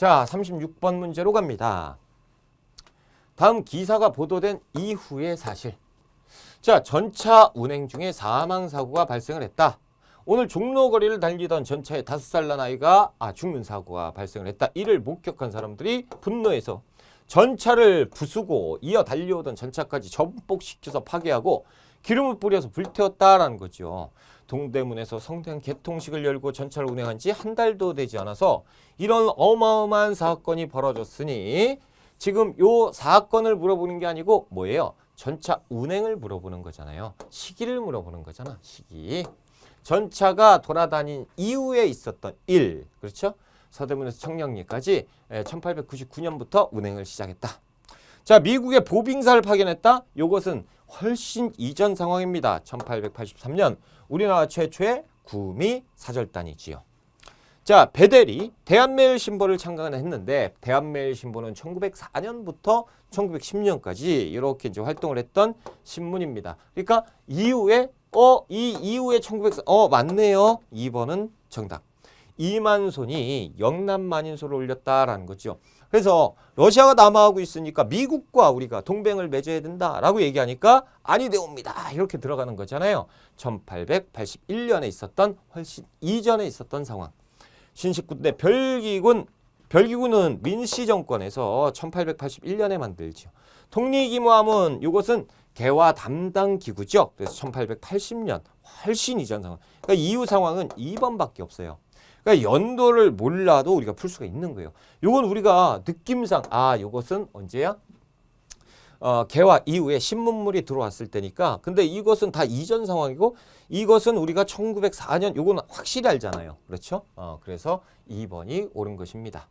자, 36번 문제로 갑니다. 다음 기사가 보도된 이후의 사실. 자, 전차 운행 중에 사망 사고가 발생을 했다. 오늘 종로거리를 달리던 전차에 다섯 살 난 아이가 아, 죽는 사고가 발생을 했다. 이를 목격한 사람들이 분노해서 전차를 부수고 이어 달려오던 전차까지 전복시켜서 파괴하고 기름을 뿌려서 불태웠다라는 거죠. 동대문에서 성대한 개통식을 열고 전차를 운행한 지 한 달도 되지 않아서 이런 어마어마한 사건이 벌어졌으니 지금 요 사건을 물어보는 게 아니고 뭐예요? 전차 운행을 물어보는 거잖아요. 시기를 물어보는 거잖아. 시기. 전차가 돌아다닌 이후에 있었던 일. 그렇죠? 서대문에서 청량리까지 1899년부터 운행을 시작했다. 자, 미국의 보빙사를 파견했다. 요것은 훨씬 이전 상황입니다. 1883년 우리나라 최초의 구미 사절단이지요. 자, 베델이 대한매일 신보를 창간했는데 대한매일 신보는 1904년부터 1910년까지 이렇게 이제 활동을 했던 신문입니다. 그러니까 이후에 어, 이 이후에 1904, 어, 맞네요. 2번은 정답. 이만손이 영남 만인소를 올렸다라는 거죠. 그래서 러시아가 남하하고 있으니까 미국과 우리가 동맹을 맺어야 된다라고 얘기하니까 아니 되옵니다. 이렇게 들어가는 거잖아요. 1881년에 있었던 훨씬 이전에 있었던 상황. 신식군대 별기군 별기군은 민씨 정권에서 1881년에 만들죠. 통리기모함은 이것은 개화 담당 기구죠. 그래서 1880년 훨씬 이전 상황. 그러니까 이후 상황은 2번밖에 없어요. 그러니까 연도를 몰라도 우리가 풀 수가 있는 거예요. 요건 우리가 느낌상 아 요것은 언제야? 어, 개화 이후에 신문물이 들어왔을 때니까 근데 이것은 다 이전 상황이고 이것은 우리가 1904년 요거는 확실히 알잖아요. 그렇죠? 어, 그래서 2번이 옳은 것입니다.